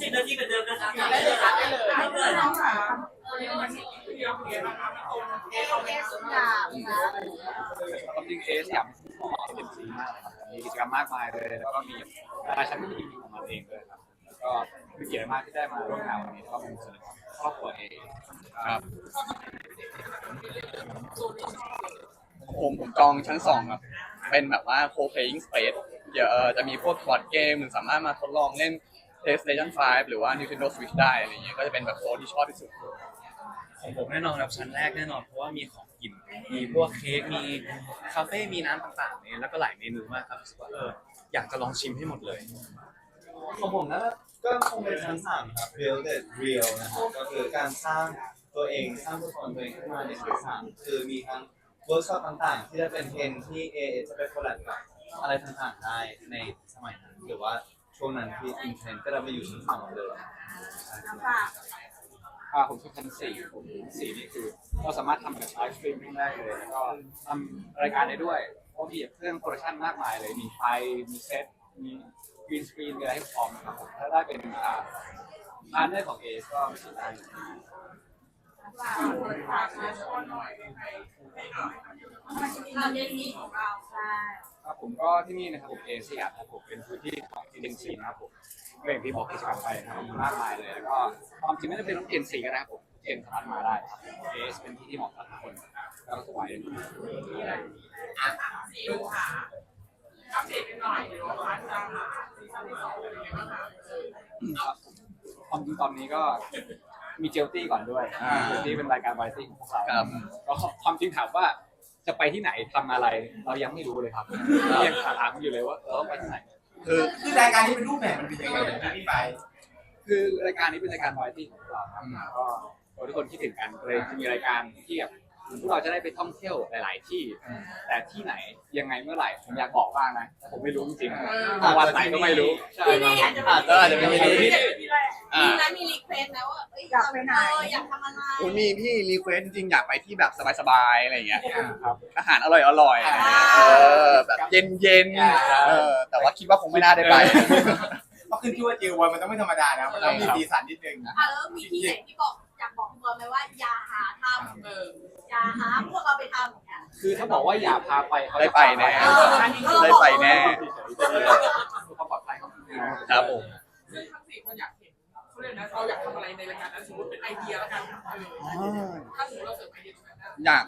สิบนาทีเหมือนเดิมนะครับได้เลยค่ะได้เลยได้เลยน้องค่ะความจริงเอสยากเป็นผู้ของเอ็มซีมากครับมีกิจกรรมมากมายเลยแล้วก็มีนาชาติที่ของมันเองด้วยครับก็เป็นเกียรติมากที่ได้มาร่วมงานวันนี้ก็เป็นส่วนครอบครัวเองครับผมผมจองชั้นสองครับเป็นแบบว่า co-playing space ดี๋ยวเอ่อจะมีพวกบอร์ดเกมสามารถมาทดลองเล่น PlayStation 5 หรือว่า Nintendo Switch ได้อะไรเงี้ยก็จะเป็นแบบโซนที่ชอบที่สุด ของผมแน่นอนครับชั้นแรกแน่นอนเพราะว่ามีของกิน มีพวกเค้กมีคาเฟ่มีน้ำต่างๆเนี่ยแล้วก็หลายเมนูมากครับรู้สึกว่าเอออยากจะลองชิมให้หมดเลย ของผมนะก็คงเป็นชั้นสามครับ build it real นะครับก็คือการสร้างตัวเองสร้างตัวตนตัวเองขึ้นมาในชั้นสามคือมีทั้งเวิร์กช็อปต่างๆ ที่จะเป็นเทรนที่เอจะไปโคแลบกับ อะไรต่างๆได้ในสมัยนั้นหรือว่าช่วงนั้นที่อินเทรนด์ก็จะไปอยู่ชั้นสามหมดเลยอ่าผมชอบชั้นสี่ผมสี่นี่คือเราสามารถทำแบบไลฟ์สตรีมมิ่งได้เลยแล้วก็ทำรายการได้ด้วยเพราะมีเครื่องโปรดักชั่นมากมายเลยมีไฟมีเซตมีกรีนสกรีนมีอะไรให้พร้อมนะครับผมถ้าได้เป็นอ่าพาร์ทเนอร์ของเอก็ไม่ใช่ได้เราเรียนนี้ของเราใช่ ครับผมก็ที่นี่นะครับผมเอสยามครับผมเป็นพื้นที่ของทีเดนซีนะครับผมก็อย่างที่บอกกิจกรรมไปนะครับมากมายเลยแล้วก็ความจริงไม่ได้เป็นต้องเจนซีก็ได้ครับผมเจนสามารถมาได้ครับเอสเป็นที่ที่เหมาะกับทุกคนแล้วก็สบายเลยดูค่ะอัปเดตกันหน่อยเดี๋ยวร้านจะมาซีซั่นที่สองเป็นยังไงบ้างคะความจริงตอนนี้ก็มีเจลตี้ก่อนด้วยอ่าเจลตี้เป็นรายการวาไรตี้ของพวกเราครับก็ความจริงถามว่า จะไปที่ไหนทำอะไร เรายังไม่รู้เลยครับยังถามอยู่เลยว่าเราต้องไปที่ไหน คือคือรายการนี้เป็นรูปแบบมันเป็นยังไงพี่ไปคือรายการนี้เป็นรายการวาไรตี้ของเราครับก็เราทุกคนคิดถึงกันเลยจะมีรายการที่แบบพวกเราจะได้ไปท่องเที่ยวหลาย ๆ ที่ แต่ที่ไหนยังไงเมื่อไหร่ผมอยากบอกบ้างนะแต่ผมไม่รู้จริงๆว่าวันไหนก็ไม่รู้ใช่ที่นี่อาจจะอาจจะอาจจะเป็นที่นี่ที่แรกอ่า มีนะมีรีเควสนะว่าเอ้ยอยากไปไหนอยากทำอะไรคุณมีพี่รีเควสจริงๆอยากไปที่แบบสบายๆอะไรอย่างเงี้ยครับอาหารอร่อยๆอะไรเงี้ยเออแบบเย็นๆเออแต่ว่าคิดว่าคงไม่น่าได้ไป เพราะขึ้นชื่อว่าเจลวอนมันต้องไม่ธรรมดานะ มันต้องมีสีสันนิดนึงอะแล้วมีที่ไหนที่บอกอยากบอกตัวไหมว่าอย่าหาทำเอออย่าหาพวกเราไปทำอย่างเงี้ย คือถ้าบอกว่าอย่าพาไปเขาได้ไปแน่ เออ ได้ไปแน่ความปลอดภัยของคุณครับผม ซึ่งทั้งสี่คนอยากเห็น เขาเรียกนะเราอยากทำอะไรในรายการนั้นสมมติเป็นไอเดียแล้วกันเออถ้าสมมติเราเสิร์ฟไอเดียตรงนั้นนะอยาก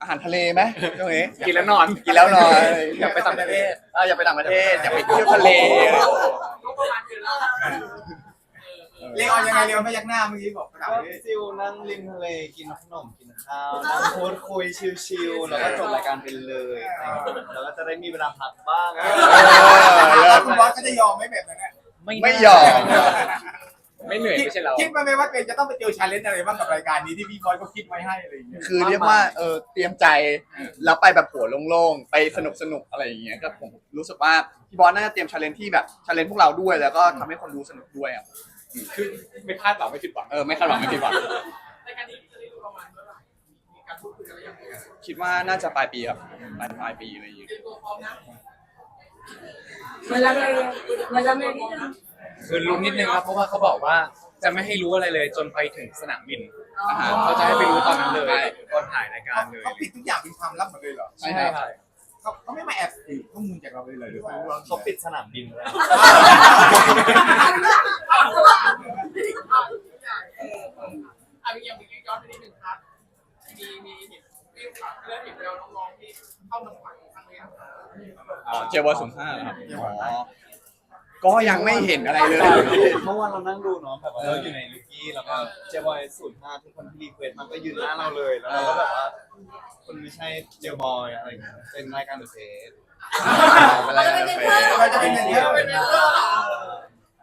อาหารทะเลไหมช่วงนี้กินแล้วนอนกินแล้วนอนอยากไปต่างประเทศอะอยากไปต่างประเทศอยากไปเที่ยวทะเลก็ประมาณเดือนละเรียกเอายังไงเรียกพยักหน้าเมื่อกี้บอกกระดาษก็เลยซิลนั่งริมทะเลกินขนมกินข้าวนั่งพูดคุยชิลๆแล้วก็จบรายการไปเลยแล้วก็จะได้มีเวลาพักบ้างแล้วคุณบอสก็จะยอมไหมแบบนั้นไม่ยอม ไม่เหนื่อยไม่ใช่เรา คิดมาไหมว่าตัวเองจะต้องไปเจอชาเลนจ์อะไรบ้างกับรายการนี้ที่พี่บอสเขาคิดไว้ให้อะไรอย่างเงี้ยคือเรียกว่าเออเตรียมใจแล้วไปแบบหัวโล่งๆไปสนุกสนุกๆอะไรอย่างเงี้ยก็ผมรู้สึกว่าพี่บอลน่าจะเตรียมชาเลนจ์ที่แบบชาเลนจ์พวกเราด้วยแล้วก็ทำให้คนดูสนุกด้วยอะคือไม่คาดหวังไม่ผิดหวังเออไม่คาดหวังไม่ผิดหวังรายการนี้จะได้ดูประมาณเมื่อไหร่มีการพูดคุยกันหรือยังคิดว่าน่าจะปลายปีครับปลายปลายปีอะไรอย่างเงี้ยเตรียมตัวพร้อมนะมันละเลยมันละเลยนิดนึง คือลุ้นนิดนึงครับเพราะว่าเขาบอกว่าจะไม่ให้รู้อะไรเลยจนไปถึงสนามบินอาหารเขาจะให้ไปรู้ตอนนั้นเลยใช่ตอนถ่ายรายการเลย เขาปิดทุกอย่างเป็นความลับหมดเลยเหรอใช่ครับเขาเขาไม่มาแอบสืบข้อมูลจากเราเลยเลยหรือเปล่าเขาปิดสนามบินแล้วอันนี้ยังมีย้อนไปนิดนึงครับมีมีเห็นมีเรื่องเห็นเราน้องๆที่เข้ามาฝังครั้งนี้อ๋อเจวอศูนย์ห้าครับอ๋อ ก็ยังไม่เห็นอะไรเลย เมื่อวานเรานั่งดูเนาะแบบว่าเราอยู่ในลูกี้แล้วก็เจบอยศูนย์ห้าทุกคนที่รีเควสมันก็ยืนหน้าเราเลยแล้วเราก็แบบว่าคุณไม่ใช่เจบอยอะไรอย่างเงี้ยเป็นรายการเดอะเฟสเป็นอะไรนะเรจะเป็นอย่างนี้เป็นอะ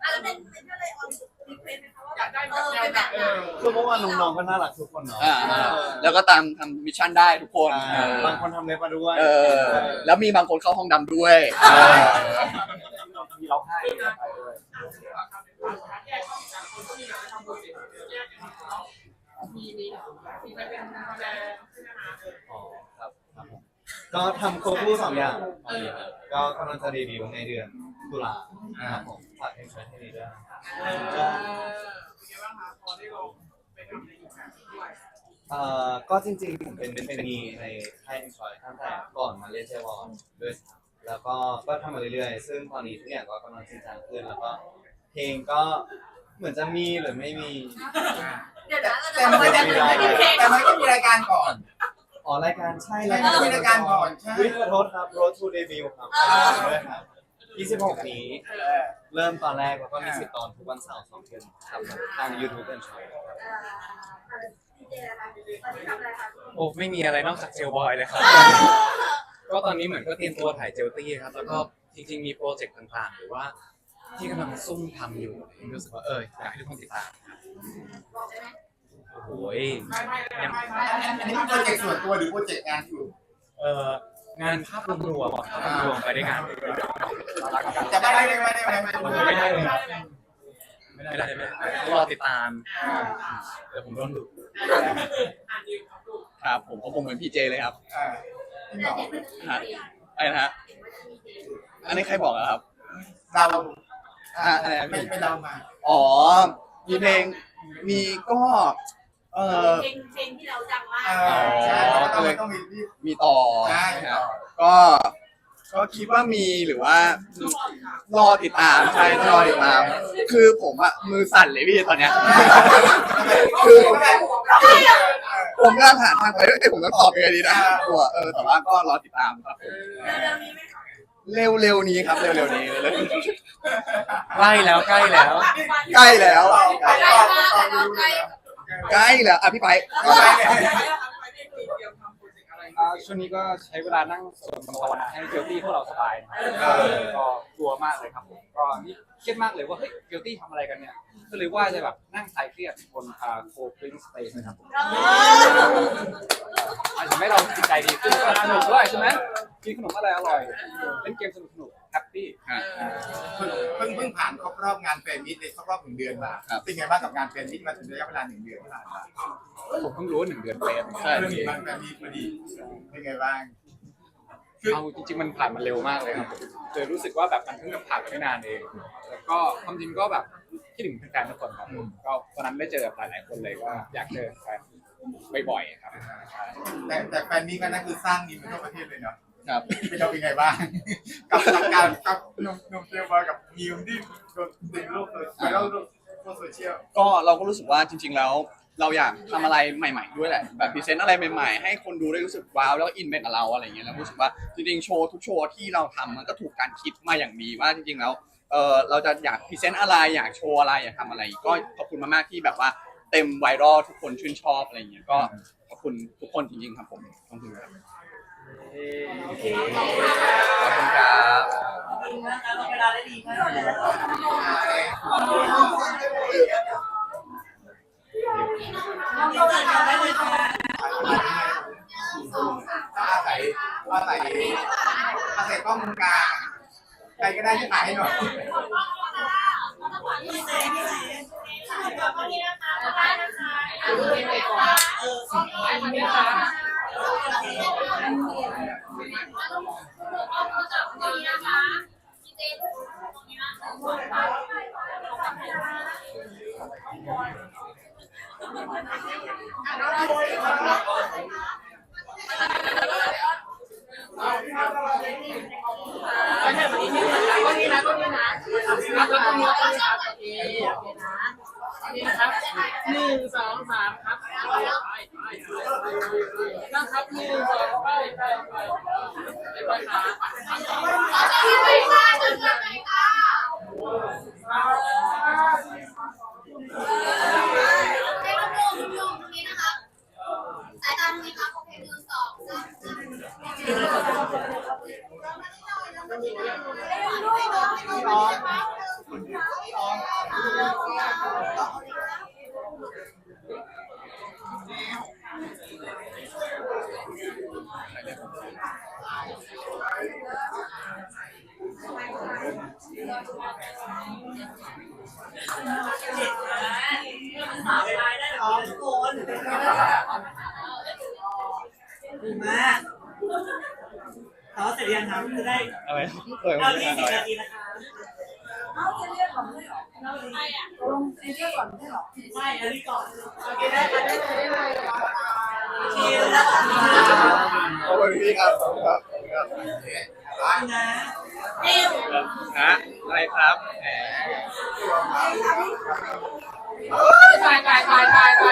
แล้วเป็นเป็นอะไรออนรีเควสไหมคะว่าอยากได้เอแบบอแนวเป็นไหนแบบเออคือเมื่อวานน้องๆก็น่ารักทุกคนเนาะแล้วก็ตามทำมิชชั่นได้ทุกคนบางคนทำเล็บมาด้วยแล้วมีบางคนเข้าห้องดำด้วย ร้องไห้ไปด้วยกจากคนที่อยากจะทำโปรเจกต์แยกกันมีมีมีไปเป็นแสดงใช่ไหมคะอ๋อครับครับผมก็ทำควบคู่สองอย่างก็กำลังจะเดบิวในเดือนตุลาครับผมฝากเอ็นชที่นี่ด้วยนะครับเออเป็นไงบ้างคะตอนที่เราไปทำในอีกแบบด้วยเอ่อก็จริงๆผมเป็นเป็นมีในค่ายเอ็นชตั้งแต่ก่อนมาเล่นเจวอนด้วยซ้ำ แล้วก็ก็ทำมาเรื่อยๆ ซึ่งตอนนี้ทุกอย่างก็กำลังจริงจังขึ้นแล้วก็ เพลงก็เหมือนจะมีหรือไม่มี เดี๋ยวนะเราจะแต่มันทำก็อะไรจะกันมีเลยเพลงแต่มันก็มีรายการก่อน อ๋อรายการใช่รายการมีรายการก่อนใช่ วิขอโทษครับ Road to Debut ครับด้วยครับ26 นี้เริ่มตอนแรกแล้วก็มีสิบตอนทุกวันเสาร์สองทุ่มครับผมทาง YouTube เป็นช่องครับดีเจนะคะตอนนี้ทำอะไรคะโอ้ไม่มีอะไรนอกจากเจลบอยเลยครับ ก็ตอนนี้เหมือนก็เตรียมตัวถ่ายเจลตี้ครับ แล้วก็จริงๆมีโปรเจกต์ต่างๆ หรือว่าที่กำลังซุ่มทำอยู่รู้สึกว่าเอออยากให้ทุกคนติดตามครับบอกได้ไหมโอ้ยไม่ไม่ไม่ไม่ไม่อันนี้เป็นโปรเจกต์ส่วนตัวหรือโปรเจกต์งานอยู่เอองานภาพรวมๆอะภาพรวมไปด้วยกันจะไม่ได้ไม่ได้ไม่ได้ไม่ได้ไม่ได้เลยไม่ได้ไม่ได้รอติดตามเดี๋ยวผมโดนดุอ่านยืนครับลูกครับผมก็ผมเหมือนพี่เจเลยครับ อ่าจริงเหรอฮะอะไรนะฮะอันนี้ใครบอกอะครับเราอ่าอะไรนะไม่ไม่เรามาอ๋อ มีเพลงมีก็ เออ เพลงเพลงที่เราดังมากเออใช่แล้วก็ต้องต้องมีที่มีต่อใช่ครับก็ ก็คิดว่ามีหรือว่า รอติดตามใช่รอติดตาม คือผมอะมือสั่นเลยพี่ตอนเนี้ย คือ ผมกำลังหาทางไปเอ้ยผมต้องตอบยังไงดีนะตัวเออแต่ว่าก็รอติดตามครับเร็วๆนี้ไหมคะเร็วๆนี้ครับเร็วๆนี้เร็วใกล้แล้วใกล้แล้ว ๆใกล้แล้วใกล้มากแต่เราใกล้ใกล้แล้วอะพี่ไปไปเนี่ยไปเนี่ยเตรียมทำโปรเจกต์อะไรอ่าช่วงนี้ก็ใช้เวลานั่งสวดมนต์ภาวนาให้เกลตี้พวกเราสบายนะครับก็กลัวมากเลยครับผมก็นี่เครียดมากเลยว่าเฮ้ยเกลตี้ทำอะไรกันเนี่ย ก็เลยว่าจะแบบนั่งคลายเครียดบนอ่าโคปริงสเตชันะครับผมเอออาจจะทำให้เราจิตใจดีขึ้นสนุกด้วยใช่ไหมกินขนมอะไรอร่อยเล่นเกมสนุกสนุกแฮปปี้เพิ่งเพิ่งเพิ่งผ่านครบรอบงานแฟนมิตเลยครบรอบหนึ่งเดือนมาครับเป็นไงบ้างกับงานแฟนมิตมาถึงระยะเวลาหนึ่งเดือนที่ผ่านมาผมเพิ่งรู้ว่าหนึ่งเดือนเป๊ะใช่เพิ่งมีงานแฟนมิตพอดีเป็นไงบ้างเอาจริงๆมันผ่านมาเร็วมากเลยครับผมเลยรู้สึกว่าแบบมันเพิ่งผ่านมาไม่นานเองแล้วก็ความจริงก็แบบคิ ดถึงแฟนๆทุกคนครับผมก็วันนั้นได้เจอกับหลายๆคนเลยว่าอยากเจอแฟนบ่อยๆครับใช่แต่แต่แฟนมิตก็นั่นคือสร้างนิมไปทั่วประเทศเลยเนาะครับเป็นเราเป็นไงบ้าง กับกับการกับหนุ่มหนุ่มเจมบอยกับมิวที่โดนติดโลกโซเชียลโลกโซเชียลก็เราก็รู้สึกว่าจริง ๆ แล้ว เราอยากทำอะไรใหม่ ๆ ด้วยแหละแบบพรีเซนต์อะไรใหม่ๆ ให้คนดูได้รู้สึกว้าวแล้วก็อินไปกับเราอะไรอย่างเงี้ยแล้วรู้สึกว่าจริงๆโชว์ทุกโชว์ที่เราทำมันก็ถูกการคิดมาอย่างดีว่าจริงๆแล้ว เออเราจะอยากพรีเซนต์อะไรอยากโชว์อะไรอยากทำอะไร ก็ขอบคุณมากๆที่แบบว่าเต็มไวรัลทุกคนชื่นชอบอะไรอย่างเงี้ยก็ขอบคุณทุกคนจริงๆครับผมขอบคุณครับขอบคุณครับถ้าอาศัยอาศัยอาศัยกล้องมุมกลางใครก็ได้ที่ถ่ายให้หน่อยไม่ใช่แบบนี้ก็นี่นะก็นี่นะ แล้วก็ต้องมีก็นี่ครับโอเค นี่นะครับหนึ่งสองสามครับนะครับหนึ่งสองไปไปไปไปขาสายตาตรงนี้ครับโอเคหนึ่งสอง ดีมากร็จยังครับจะได้อะไรเปิดเอาไม่ที่ได้สิบอะไรนาทีนะคะเอาจะเรียกก่อนไม่หรอไม่อะลงเรียกก่อนไม่หรอไม่อันนี้ก่อนโอเคได้ค่ะได้เลยได้เลยคิวนะขอบคุณพี่ครับขอบคุณครับนะ ฮะอะไรครับแหม ตายตายตายตายตาย